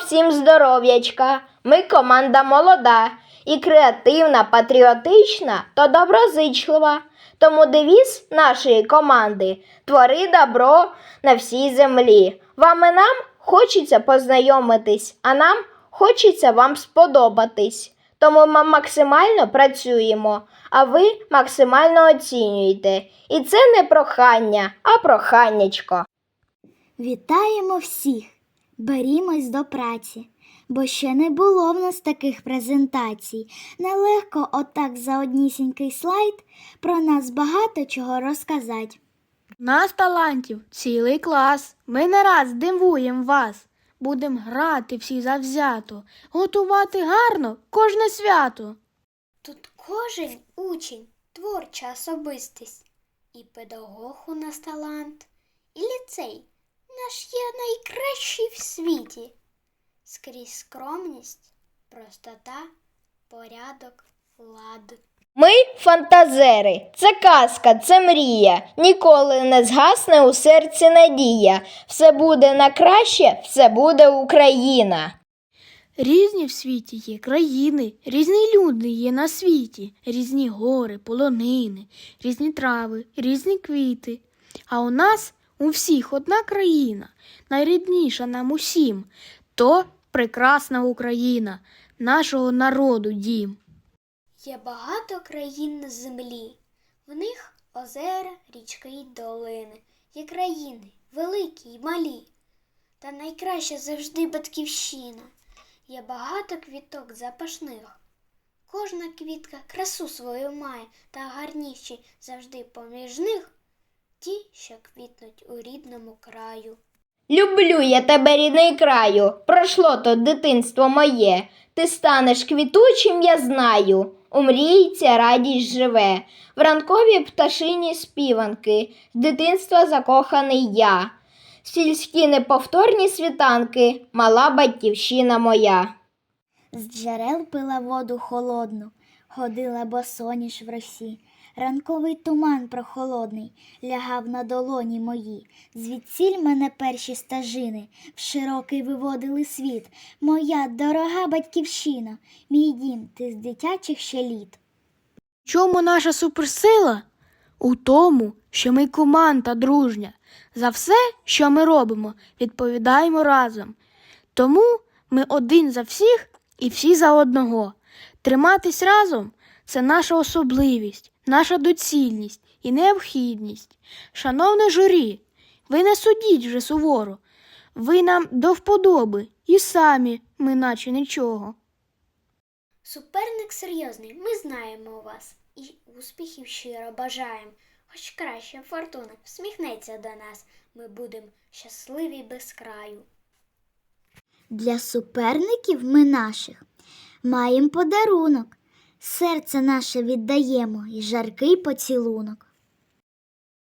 всім здоров'ячка. Ми команда молода і креативна, патріотична та доброзичлива. Тому девіз нашої команди Твори добро на всій землі. Вам і нам хочеться познайомитись, а нам хочеться вам сподобатись. Тому ми максимально працюємо, а ви максимально оцінюєте. І це не прохання, а проханнячко. Вітаємо всіх! Берімось до праці, бо ще не було в нас таких презентацій. Нелегко отак за однісінький слайд про нас багато чого розказати. Нас талантів цілий клас. Ми не раз дивуємо вас. Будем грати всі завзято, готувати гарно кожне свято. Тут кожен учень творча особистість, і педагог у нас талант, і ліцей наш є найкращий в світі. Скрізь скромність, простота, порядок, лад. Ми фантазери, це казка, це мрія. Ніколи не згасне у серці надія. Все буде на краще, все буде Україна. Різні в світі є країни, різні люди є на світі, різні гори, полонини, різні трави, різні квіти. А у нас у всіх одна країна, найрідніша нам усім, то прекрасна Україна, нашого народу дім. Є багато країн на землі. В них озера, річки й долини. Є країни великі й малі. Та найкраща завжди батьківщина. Є багато квіток запашних. Кожна квітка красу свою має, та гарніші завжди поміж них ті, що квітнуть у рідному краю. Люблю я тебе, рідний краю. Пройшло то дитинство моє. Ти станеш квітучим, я знаю. У мрійці радість живе. В ранкові пташині співанки, з дитинства закоханий я. Сільські неповторні світанки, мала батьківщина моя. З джерел пила воду холодну, ходила босоніж в росі. Ранковий туман прохолодний лягав на долоні мої. Звідсіль мене перші стажини в широкий виводили світ. Моя дорога батьківщина, мій дім, ти з дитячих ще літ. Чому наша суперсила? У тому, що ми команда дружня. За все, що ми робимо, відповідаємо разом. Тому ми один за всіх і всі за одного. Триматись разом це наша особливість, наша доцільність і необхідність. Шановне журі, ви не судіть вже суворо. Ви нам до вподоби і самі ми наче нічого. Суперник серйозний, ми знаємо вас і успіхів щиро бажаємо. Хоч краще фортуна всміхнеться до нас, ми будемо щасливі без краю. Для суперників ми наших маєм подарунок. Серце наше віддаємо і жаркий поцілунок.